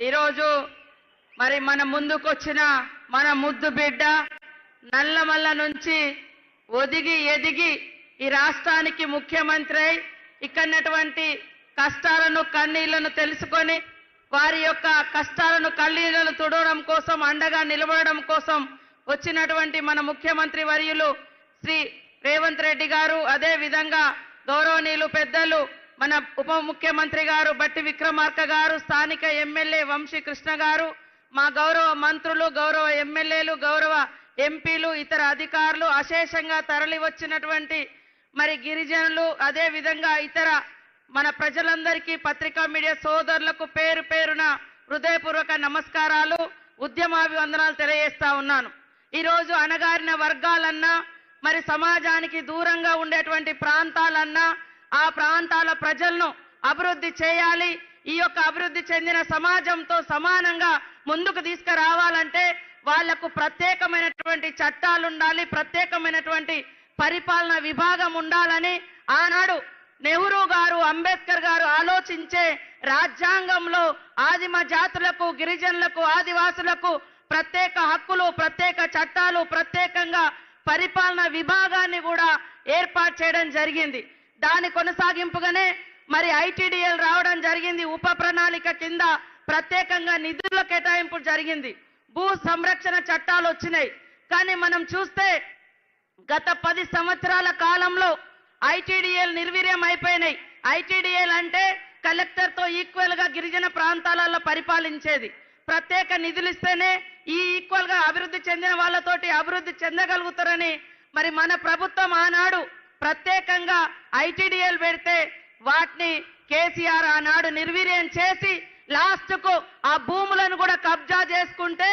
ఈరోజు మరి మన ముందుకొచ్చిన మన ముద్దు బిడ్డ నల్లమల్ల నుంచి ఒదిగి ఎదిగి ఈ రాష్ట్రానికి ముఖ్యమంత్రి అయి ఇక్కడటువంటి కష్టాలను కన్నీళ్ళను తెలుసుకొని వారి యొక్క కష్టాలను కన్నీళ్ళను తుడవడం కోసం అండగా నిలబడడం కోసం వచ్చినటువంటి మన ముఖ్యమంత్రి వర్యులు శ్రీ రేవంత్ రెడ్డి గారు అదే విధంగా గౌరవనీయులు పెద్దలు మన ఉప ముఖ్యమంత్రి గారు బట్టి విక్రమార్క గారు స్థానిక ఎమ్మెల్యే వంశీ కృష్ణ గారు మా గౌరవ మంత్రులు గౌరవ ఎమ్మెల్యేలు గౌరవ ఎంపీలు ఇతర అధికారులు అశేషంగా తరలి వచ్చినటువంటి మరి గిరిజనులు అదే విధంగా ఇతర మన ప్రజలందరికీ పత్రికా మీడియా సోదరులకు పేరు పేరున హృదయపూర్వక నమస్కారాలు ఉద్యమాభివందనాలు తెలియజేస్తా ఉన్నాను. ఈరోజు అణగారిన వర్గాలన్నా మరి సమాజానికి దూరంగా ఉండేటువంటి ప్రాంతాలన్నా ఆ ప్రాంతాల ప్రజలను అభివృద్ధి చేయాలి. ఈ యొక్క అభివృద్ధి చెందిన సమాజంతో సమానంగా ముందుకు తీసుకురావాలంటే వాళ్ళకు ప్రత్యేకమైనటువంటి చట్టాలు ఉండాలి ప్రత్యేకమైనటువంటి పరిపాలన విభాగం ఉండాలని ఆనాడు నెహ్రూ గారు అంబేద్కర్ గారు ఆలోచించే రాజ్యాంగంలో ఆదిమ జాతులకు గిరిజనులకు ఆదివాసులకు ప్రత్యేక హక్కులు ప్రత్యేక చట్టాలు ప్రత్యేకంగా పరిపాలన విభాగాన్ని కూడా ఏర్పాటు చేయడం జరిగింది. దాని కొనసాగింపుగానే మరి ఐటీడీఎల్ రావడం జరిగింది. ఉప ప్రణాళిక కింద ప్రత్యేకంగా నిధుల కేటాయింపు జరిగింది. భూ సంరక్షణ చట్టాలు వచ్చినాయి. కానీ మనం చూస్తే గత పది సంవత్సరాల కాలంలో ఐటీడీఎల్ నిర్వీర్యం అయిపోయినాయి. ఐటీడీఎల్ అంటే కలెక్టర్తో ఈక్వల్గా గిరిజన ప్రాంతాలలో పరిపాలించేది. ప్రత్యేక నిధులు ఇస్తేనే ఈ ఈక్వల్గా అభివృద్ధి చెందిన వాళ్ళతోటి అభివృద్ధి చెందగలుగుతారని మరి మన ప్రభుత్వం ఆనాడు ప్రత్యేకంగా ఐటీడీఎల్ పెడితే వాటిని కేసీఆర్ ఆనాడు నిర్వీర్యం చేసి లాస్ట్కు ఆ భూములను కూడా కబ్జా చేసుకుంటే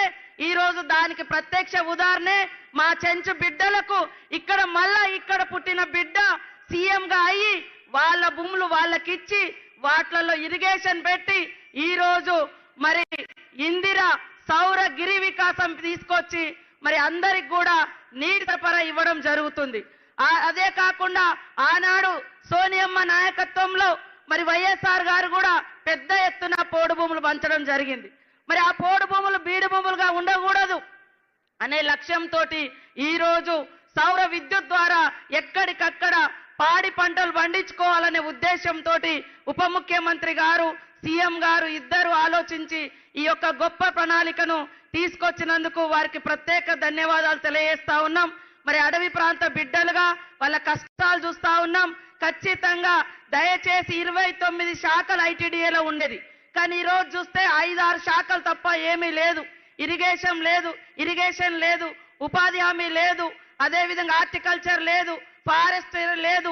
ఈ రోజు దానికి ప్రత్యక్ష ఉదాహరణే మా చెంచు బిడ్డలకు ఇక్కడ మళ్ళా ఇక్కడ పుట్టిన బిడ్డ సీఎంగా అయ్యి వాళ్ళ భూములు వాళ్ళకిచ్చి వాట్లలో ఇరిగేషన్ పెట్టి ఈ రోజు మరి ఇందిర సౌర గిరి వికాసం తీసుకొచ్చి మరి అందరికి కూడా నీటి సరఫరా ఇవ్వడం జరుగుతుంది. అదే కాకుండా ఆనాడు సోనియమ్మ నాయకత్వంలో మరి వైఎస్ఆర్ గారు కూడా పెద్ద ఎత్తున పోడు భూములు పంచడం జరిగింది. మరి ఆ పోడు భూములు బీడు భూములుగా ఉండకూడదు అనే లక్ష్యంతో ఈ రోజు సౌర విద్యుత్ ద్వారా ఎక్కడికక్కడ పాడి పంటలు పండించుకోవాలనే ఉద్దేశంతో ఉప ముఖ్యమంత్రి గారు సీఎం గారు ఇద్దరు ఆలోచించి ఈ యొక్క గొప్ప ప్రణాళికను తీసుకొచ్చినందుకు వారికి ప్రత్యేక ధన్యవాదాలు తెలియజేస్తా ఉన్నాం. మరి అడవి ప్రాంత బిడ్డలుగా వాళ్ళ కష్టాలు చూస్తా ఉన్నాం. ఖచ్చితంగా దయచేసి ఇరవై తొమ్మిది శాఖలు ఐటీడీఏలో ఉండేది. కానీ ఈరోజు చూస్తే చూస్తే ఐదారు శాఖలు తప్ప ఏమీ లేదు. ఇరిగేషన్ లేదు ఇరిగేషన్ లేదు ఉపాధి హామీ లేదు అదేవిధంగా హార్టికల్చర్ లేదు ఫారెస్ట్ లేదు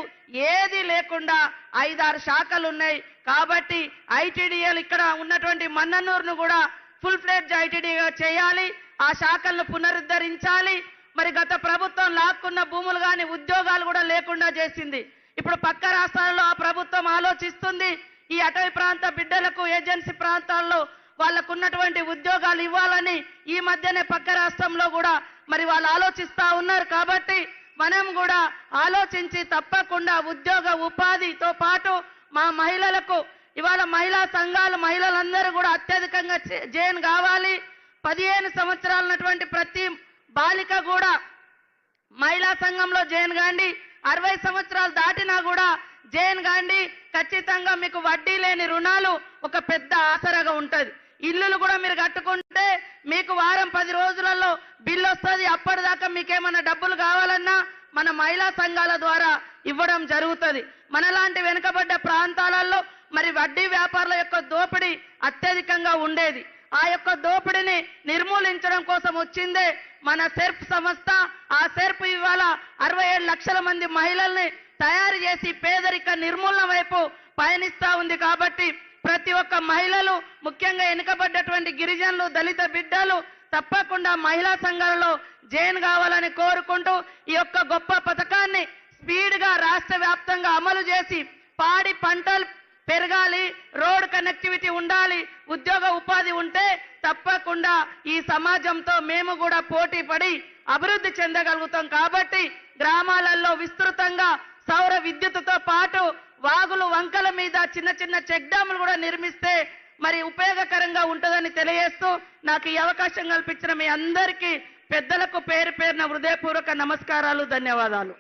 ఏది లేకుండా ఐదారు శాఖలు ఉన్నాయి. కాబట్టి ఐటీడీఏలు ఇక్కడ ఉన్నటువంటి మన్ననూరును కూడా ఫుల్ ఫ్లెడ్జ్ ఐటీడీగా చేయాలి. ఆ శాఖలను పునరుద్ధరించాలి. మరి గత ప్రభుత్వం లాక్కున్న భూములు కానీ ఉద్యోగాలు కూడా లేకుండా చేసింది. ఇప్పుడు పక్క రాష్ట్రాలలో ఆ ప్రభుత్వం ఆలోచిస్తుంది ఈ అటవీ ప్రాంత బిడ్డలకు ఏజెన్సీ ప్రాంతాల్లో వాళ్ళకు ఉన్నటువంటి ఉద్యోగాలు ఇవ్వాలని ఈ మధ్యనే పక్క రాష్ట్రంలో కూడా మరి వాళ్ళు ఆలోచిస్తా ఉన్నారు కాబట్టి మనం కూడా ఆలోచించి తప్పకుండా ఉద్యోగ ఉపాధితో పాటు మా మహిళలకు ఇవాళ మహిళా సంఘాలు మహిళలందరూ కూడా అత్యధికంగా చే- జైన్ కావాలి. పదిహేను సంవత్సరాలు ఉన్నటువంటి ప్రతి బాలిక కూడా మహిళా సంఘంలో జైన్ గాంధీ అరవై సంవత్సరాలు దాటినా కూడా జైన్ గాంధీ ఖచ్చితంగా మీకు వడ్డీ లేని రుణాలు ఒక పెద్ద ఆసరగా ఉంటుంది. ఇల్లులు కూడా మీరు కట్టుకుంటే మీకు వారం పది రోజులలో బిల్లు వస్తుంది. అప్పటిదాకా మీకేమన్నా డబ్బులు కావాలన్నా మన మహిళా సంఘాల ద్వారా ఇవ్వడం జరుగుతుంది. మనలాంటి వెనుకబడ్డ ప్రాంతాలలో మరి వడ్డీ వ్యాపారుల యొక్క దోపిడీ అత్యధికంగా ఉండేది. ఆ యొక్క దోపిడీని నిర్మూలించడం కోసం వచ్చిందే మన సెర్ప్ సంస్థ. ఆ సెర్ప్ ఇవాళ అరవై ఏడు లక్షల మంది మహిళల్ని తయారు చేసి పేదరిక నిర్మూలన వైపు పయనిస్తా ఉంది కాబట్టి ప్రతి ఒక్క మహిళలు ముఖ్యంగా వెనుకబడ్డటువంటి గిరిజనులు దళిత బిడ్డలు తప్పకుండా మహిళా సంఘాలలో జైన్ కావాలని కోరుకుంటూ ఈ యొక్క గొప్ప పథకాన్ని స్పీడ్గా రాష్ట్ర వ్యాప్తంగా అమలు చేసి పాడి పంటలు పెరగాలి రోడ్ కనెక్టివిటీ ఉండాలి ఉద్యోగ ఉపాధి ఉంటే తప్పకుండా ఈ సమాజంతో మేము కూడా పోటీ పడి అభివృద్ధి చెందగలుగుతాం కాబట్టి గ్రామాలలో విస్తృతంగా సౌర విద్యుత్తుతో పాటు వాగులు వంకల మీద చిన్న చిన్న చెక్ డ్యాములు కూడా నిర్మిస్తే మరి ఉపయోగకరంగా ఉంటుందని తెలియజేస్తూ నాకు ఈ అవకాశం కల్పించిన మీ అందరికీ పెద్దలకు పేరు పేరున హృదయపూర్వక నమస్కారాలు ధన్యవాదాలు.